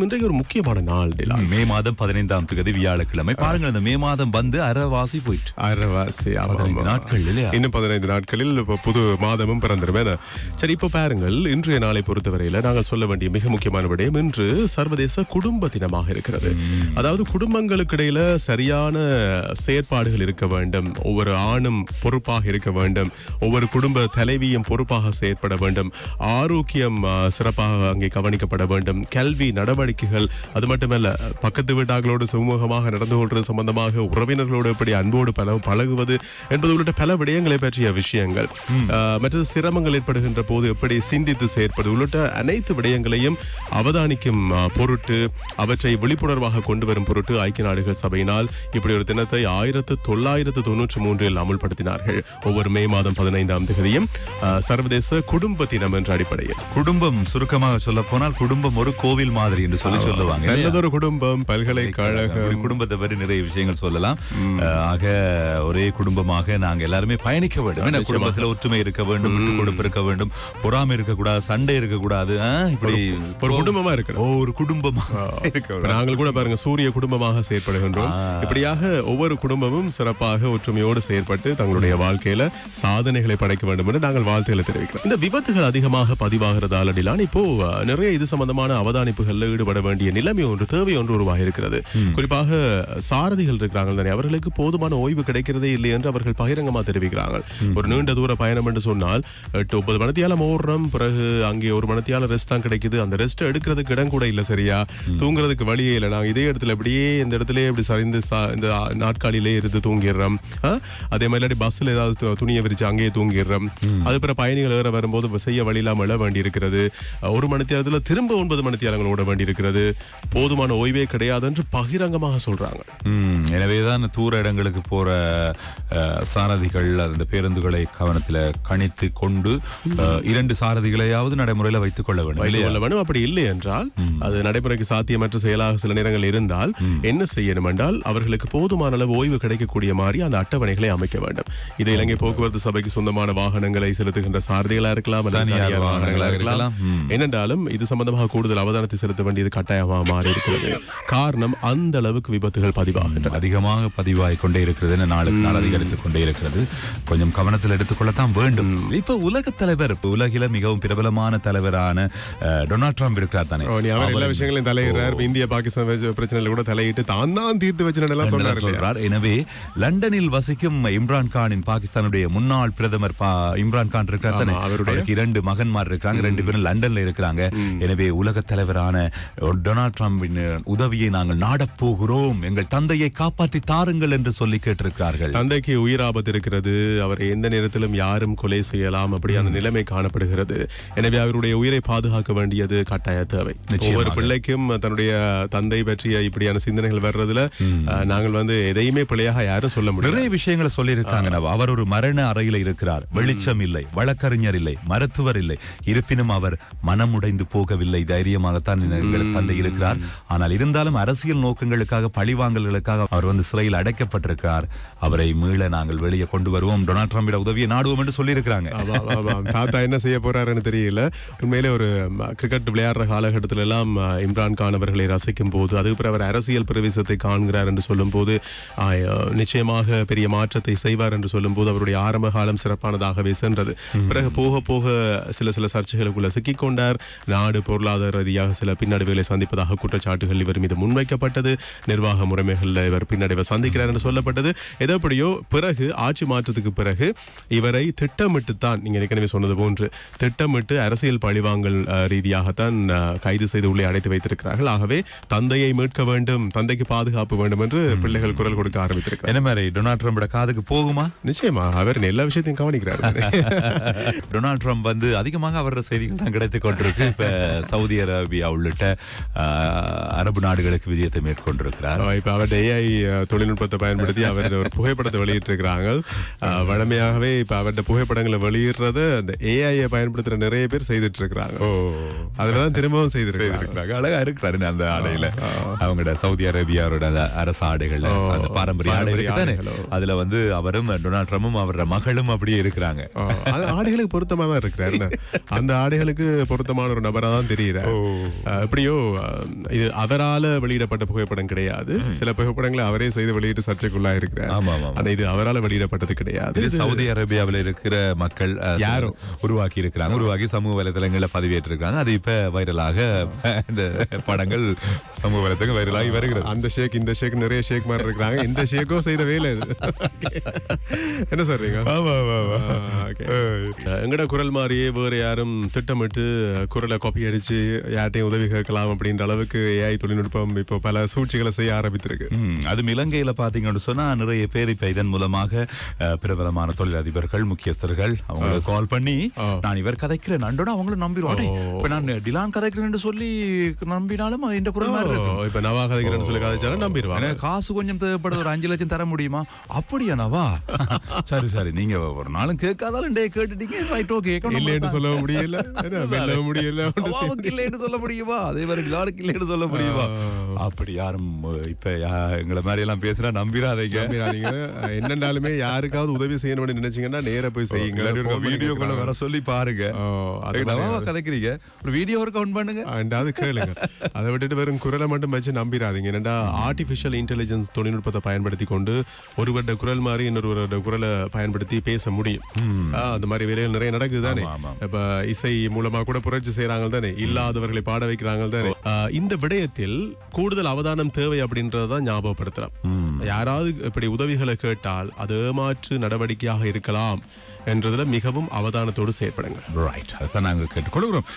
இன்றைக்கு ஒரு முக்கியமான நாள் மே மாதம் பதினைந்தாம் தேதி வியாழக்கிழமை. பாருங்கள் இந்த மே மாதம் வந்து அரைவாசி போயிட்டு அரைவாசி ஆமா, பதினைந்து. நாட்கள் இல்லையா? இன்னும் பதினைந்து நாட்களில் இப்ப புது மாதமும் பிறந்துருமே சரி இப்போ பாருங்கள் இன்றைய நாளை பொறுத்தவரையில நாங்கள் சொல்ல வேண்டிய மிக முக்கியமான விடயம் இன்று சர்வதேச குடும்ப தினமாக இருக்கிறது. அதாவது குடும்பங்களுக்கு இடையில சரியான செயற்பாடுகள் இருக்க வேண்டும். ஒவ்வொரு ஆணும் பொறுப்பாக இருக்க வேண்டும். ஒவ்வொரு குடும்ப தலைவியும் பொறுப்பாக செயற்பட வேண்டும். ஆரோக்கியம் சிறப்பாக அங்கே கவனிக்கப்பட வேண்டும். கல்வி நடவடிக்கைகள் அது மட்டுமல்ல பக்கத்து வீட்டார்களோடு சுமூகமாக நடந்து கொள்வது சம்பந்தமாக உறவினர்களோடு எப்படி அன்போடு பல பழகுவது என்பது உள்ளிட்ட பல விடயங்களை பற்றிய விஷயங்கள். மற்றது சிரமங்கள் ஏற்படுகின்ற போது எப்படி சிந்தித்து செயற்பது உள்ளிட்ட அனைத்து விடயங்களையும் அவதானிக்கும் பொருட்டு அவற்றை விழிப்புணர்வாக கொண்டு வரும் பொருட்டு ஐக்கிய நாடுகள் சபையினால் இப்படி ஒரு தினத்தை ஆயிரத்து தொள்ளாயிரத்து தொன்னூற்றி மூன்றில் அமுல்படுத்தினார்கள். ஒவ்வொரு மே மாதம் பதினைந்தாம் தேதியும் சர்வதேச குடும்ப தினம் என்ற அடிப்படையில். குடும்பம் சுருக்கமாக சொல்ல போனால் குடும்பம் ஒரு கோவில் மாதிரி என்று சொல்லி சொல்லுவாங்க? நல்லதொரு குடும்பம் பல்கலைக்கழகம். குடும்பத்தை பற்றி நிறைய விஷயங்கள் சொல்லலாம். ஆக ஒரே குடும்பமாக நாங்க எல்லாருமே பயணிக்க வேண்டும். குடும்பத்துல ஒற்றுமை இருக்க வேண்டும் விட்டு கொடுப்பு இருக்க வேண்டும். பொறாமை இருக்கக்கூடாது சண்டை இருக்கக்கூடாது இப்படி ஒரு குடும்பமா இருக்கணும். ஓ, ஒரு குடும்பமா இருக்க நாங்கள் கூட பாருங்க சூரிய குடும்பமாக செயற்படுகின்றோம். இப்படியாக ஒவ்வொரு குடும்பமும் சிறப்பாக ஒற்றுமையோடு செயற்பட்டு தங்களுடைய வாழ்க்கையில சாதனைகளை படைக்க வேண்டும் என்று நாங்கள் வாழ்த்துக்களை தெரிவிக்கிறோம். இந்த விபத்துகள் அதிகமாக பதிவாகிறதால டிலான் இப்போ நிறைய இது சம்பந்தமான அவதானிப்புகள்ல ஈடுபட வேண்டிய நிலைமை ஒன்று தேவை ஒன்று உருவாகி இருக்கிறது. குறிப்பாக சாரதிகள் இருக்கிறாங்க தானே அவர்களுக்கு போதுமான ஓய்வு கிடைக்கிறதே இல்லை என்று அவர்கள் பகிரங்கமா தெரிவிக்கிறாங்க ஒரு நீண்ட தூர பயணம் என்று சொன்னால் எட்டு ஒன்பது மணித்தியாலம் ஓடுறோம் பிறகு அங்கே ஒரு மணித்தியால ரெஸ்ட் தான் கிடைக்குது. அந்த ரெஸ்ட் எடுக்கிறதுக்கு இடம் கூட இல்ல சரியா? தூங்குறதுக்கு வழியே இல்லை. நாங்க இதே இடத்துல அப்படியே இந்த இடத்துல இப்படி சரிந்து இந்த நாட்காலியிலே இருந்து தூங்கிடுறோம்? அதே மாதிரி பஸ்ல ஏதாவது துணியை விரிச்சு அங்கேயே தூங்கிடுறோம். அது பிற பயணிகள் வேற வரும்போது செய்ய வழி இல்லாம எழ வேண்டி இருக்கிறது ஒரு மணித்தியாலத்துல திரும்ப ஒன்பது மணித்தியாலங்கள் ஓட வேண்டி இருக்கிறது. போதுமான ஓய்வே கிடையாது என்று பகிரங்கமாக சொல்றாங்க. எனவேதான் தூர இடங்களுக்கு போற சாரதிகள் அந்த பேருந்துகளை கவனத்துல கணித்து கொண்டு இரண்டு சாரதிகளையாவது நடைமுறையில வைத்துக் கொள்ள வேண்டும் கொள்ள அப்படி இல்லை என்றால் அது நடைமுறைக்கு சாத்தியமற்ற செயலாக சில நேரங்கள் இருந்தால் என்ன செய்யணும் என்றால் அவர்களுக்கு போதுமான அளவு ஓய்வு கிடைக்கக்கூடிய மாதிரி அந்த அட்டவணைகளை அமைக்க வேண்டும். இது இலங்கை போக்குவரத்து சபைக்கு சொந்தமான வாகனங்களை செலுத்துகின்ற சாரதிகளா இருக்கலாம் வாகனங்களா இருக்கலாம். என்னென்றாலும் இது சம்பந்தமாக கூடுதல் அவதானத்தை செலுத்த வேண்டியது கட்டாயமாக மாறி இருக்கிறது. காரணம் அந்த அளவுக்கு விபத்துகள் பதிவாகின்றன. அதிகமாக பதிவாகிக் கொண்டே இருக்கிறது நாளுக்கு நாள் அதிகரித்துக் கொண்டே இருக்கிறது. கொஞ்சம் கவனத்தில் எடுத்துக்கொள்ளத்தான் வேண்டும். இப்ப உலக தலைவர் உலகில மிகவும் பிரபலமான தலைவரான டொனால்ட் ட்ரம்ப் இருக்கிறார் தானே? அவர் எல்லா விஷயங்களையும் தலையிடுறார். இந்திய பாகிஸ்தான் பிரச்சனையில கூட தலையிட்டு தான் தான் தீர்த்து வச்சு எல்லாம் சொன்னார் இல்லையா? சொல்றார். எனவே லண்டனில் வசிக்கும் இம்ரான் கானின் பாகிஸ்தானுடைய முன்னாள் பிரதமர் இம்ரான் கான் இருக்கிறார் தானே? அவருடைய- இரண்டு மகன்மார் இருக்காங்க ரெண்டு பேரும் லண்டன்ல இருக்கிறாங்க. எனவே உலக தலைவரான டொனால்ட் ட்ரம்பின் உதவியை நாங்கள் நாடப் போகிறோம். எங்கள் தந்தையை காப்பாற்றி தாருங்கள் என்று சொல்லி கேட்டிருக்கிறார்கள். தந்தைக்கு உயிர் ஆபத்து இருக்கிறது. அவரை எந்த நேரத்திலும் யாரும் கொலை செய்யலாம் அப்படி அந்த நிலைமை காணப்படுகிறது. எனவே அவருடைய உயிரை பாதுகாக்க வேண்டியது கட்டாய தேவை. ஒவ்வொரு பிள்ளைக்கும் தன்னுடைய தந்தை பற்றிய இப்படியான சிந்தனைகள் வர்றதுல நாங்கள் வந்து எதையுமே பிழையாக யாரும் சொல்ல முடியாது. நிறைய விஷயங்களை சொல்லியிருக்காங்க. அவர் ஒரு மரண அறையில இருக்கிறார். வெளிச்சம் இல்லை வழக்கறிஞர் இல்லை மருத்துவர் இல்லை. இருப்பினும் அவர் மனமுடைந்து போகவில்லை. தைரியமாகத்தான் எங்கள் தந்தை இருக்கிறார். ஆனால் இருந்தாலும் அரசியல் நோக்கங்களுக்காக பழிவாங்கல்களுக்காக அவர் வந்து சிறையில் அடைக்கப்பட்டிருக்கிறார் அவரை மீள நாங்கள் வெளியே கொண்டு வருவோம். டொனால்ட் ட்ரம்பிட உதவியை நாடுவோம் என்று சொல்லியிருக்கிறாங்க. தாத்தா என்ன செய்ய போறாருன்னு தெரியல. உண்மையிலே ஒரு கிரிக்கெட் விளையாடுற காலகட்டத்தில எல்லாம் இம்ரான் கான் அவர்களை ரசிக்கும் போது அதுக்கு பிறகு அவர் அரசியல் பிரவேசத்தை காண்கிறார் என்று சொல்லும் போது நிச்சயமாக பெரிய மாற்றத்தை செய்வார் என்று சொல்லும் போது அவருடைய ஆரம்ப காலம் சிறப்பானதாகவே சென்றது. பிறகு போக போக சில சில சர்ச்சைகளுக்குள்ள சிக்கிக்கொண்டார். நாடு பொருளாதார ரீதியாக சில பின்னடைவுகளை சந்திப்பதாக குற்றச்சாட்டுகள் இவர் மீது முன்வைக்கப்பட்டது. நிர்வாக முறைமைகளில் இவர் பின்னடைவை சந்திக்கிறார் என்று சொல்லப்பட்டது. எதப்படியோ பிறகு ஆட்சி மாற்றத்துக்கு பிறகு இவரை திட்டமிட்டு தான் நீங்க ஏற்கனவே சொன்னது போன்று திட்டமிட்டு அரசியல் பழிவாங்கல் ரீதியாகத்தான் கைது செய்து உள்ளே அடைத்து வைத்திருக்கிறார்கள். ஆகவே தந்தையை மீட்க வேண்டும் தந்தைக்கு பாதுகாப்பு வேண்டும் என்று பிள்ளைகள் குரல் கொடுக்க ஆரம்பித்திருக்கிறார் என்ன மாதிரி டொனால்ட் ட்ரம்போட காதுக்கு போகுமா? நிச்சயமா அவர் எல்லா விஷயத்தையும் கவனிக்கிறார். டொனால்ட் ட்ரம்ப் வந்து அதிகமாக அவரோட செய்திகள் தான் கிடைத்துக் கொண்டிருக்கு. இப்ப சவுதி அரேபியா உள்ளிட்ட அரபு நாடுகளுக்கு விஜயத்தை மேற்கொண்டிருக்கிறார். இப்ப அவருடைய ஏஐ தொழில்நுட்பத்தை பயன்படுத்தி அவர் ஒரு புகைப்படத்தை வெளியிட்டிருக்கிறாங்க. வழமையாகவே இப்ப அவருடைய புகைப்படங்களை வெளியிடுறத அந்த ஏஐயை பயன்படுத்துற நிறைய பேர் செய்துட்டு இருக்கிறாங்க அதுலதான் திரும்பவும் செய்திருக்கிறாங்க. அழகா இருக்கிறாரு அந்த ஆடையில. அவங்களோட சவுதி அரேபியாவோட அந்த அரசு ஆடைகள்ல அந்த பாரம்பரிய? ஆடைகளோ. அதுல வந்து அவரும் டொனால்ட் ட்ரம்பும் அவரோட மகளும் அப்படியே இருக்கிறாங்க. அது ஆடைகளுக்கு பொருத்தமா தான் இருக்கிறாரு அந்த ஆடைகளுக்கு பொருத்தமான ஒரு நபரா தான் தெரியுறாரு ஆஹ் அஹ், இது அவரால வெளியிடப்பட்ட புகைப்படம் கிடையாது. சில புகைப்படங்களை அவரே செய்து வெளியிட்டு சர்ச்சைக்குள்ளா இருக்கிறார். ஆனா இது அவரால வெளியிடப்பட்டது கிடையாது. சவுதி அரேபியாவில் இருக்கிற மக்கள் அஹ், யாரோ? உருவாக்கி இருக்கிறாங்க. உருவாக்கி சமூக வலைதளங்களில் பதிவேற்றி இருக்காங்க அது இப்ப வைரலாக இந்த படங்கள் சமூக வலைத்தளங்கள் வைரலாகி வருகிறது. அந்த ஷேக் இந்த ஷேக் நிறைய ஷேக் மாதிரி இருக்கிறாங்க. இந்த ஷேக்கோ செய்த வேலை என்ன சொல்றீங்க. எங்கட குரல் மாதிரியே வேற யாரும் திட்டமிட்டு குரலை காப்பி அடிச்சு யார்ட்டையும் உதவி கேட்கலாம் அப்படின்ற அளவுக்கு ஏஐ தொழில்நுட்பம் இப்போ பல சூழ்ச்சிகளை செய்ய ஆரம்பித்திருக்கு. ம், அது இலங்கையில பாத்தீங்கன்னு சொன்னா நிறைய பேர் இப்ப இதன் மூலமாக பிரபலமான தொழிலதிபர்கள் முக்கியஸ்தர்கள் அவங்களுக்கு கால் பண்ணி. நான் இவர் கதைக்கிறேன் நண்டோட அவங்களும் நம்பிடுவாங்க இப்ப நான் டிலான் கதைக்கிறேன்னு சொல்லி நம்பினாலும் இந்த குரல் இப்ப நவா கதைக்கிறேன்னு சொல்லி கதைச்சாலும் நம்பிடுவாங்க. காசு கொஞ்சம் தேவைப்படுது ஒரு அஞ்சு லட்சம் தர முடியுமா? அப்படியா நவா? சரி சரி நீங்க ஒரு நாளும் கேட்காதாலும் டே கேட்டுட்டீங்க. ரைட் ஓகே இல்லைன்னு சொல்ல முடியல. முடியல. இல்லைன்னு சொல்ல முடியுமா? அதே டிலானுக்கு இல்லைன்னு சொல்ல முடியுமா? அப்படி யாரும் இப்ப எங்களை மாதிரி எல்லாம் பேசுனா நம்பிராதீங்க. நம்பிடாதீங்க என்னண்டாலுமே யாருக்காவது உதவி செய்யணும்னு நினைச்சீங்கன்னா நேரா போய் செய்யுங்க. வீடியோக்குள்ள வர சொல்லி பாருங்க. கதைக்கிறீங்க? ஒரு வீடியோ ஒரு கவுண்ட் பண்ணுங்க. ரெண்டாவது கேளுங்க. அதை விட்டுட்டு வெறும் குரலை மட்டும் வச்சு நம்பிடாதீங்க என்னடா ஆர்டிஃபிஷியல் இன்டெலிஜென்ஸ் தொழில்நுட்பத்தை பயன்படுத்தி கொண்டு ஒருவருட குரல் மாதிரி இன்னொருவரோட குரலை பயன்படுத்தி பேச முடியும். அந்த மாதிரி வேலைகள் நிறைய நடக்குது தானே? இப்ப இசை மூலமா கூட புரட்சி செய்யறாங்க தானே இல்லாதவர்களை பாட வைக்கிறாங்க ஆ, இந்த விடயத்தில் கூடுதல் அவதானம் தேவை அப்படின்றதான் ஞாபகப்படுத்தலாம் யாராவது இப்படி உதவிகளை கேட்டால் அது ஏமாற்று நடவடிக்கையாக இருக்கலாம் என்றதுல மிகவும் அவதானத்தோடு செயற்படுங்க ரைட் அதான் நாங்க கேட்டுக் கொடுக்குறோம்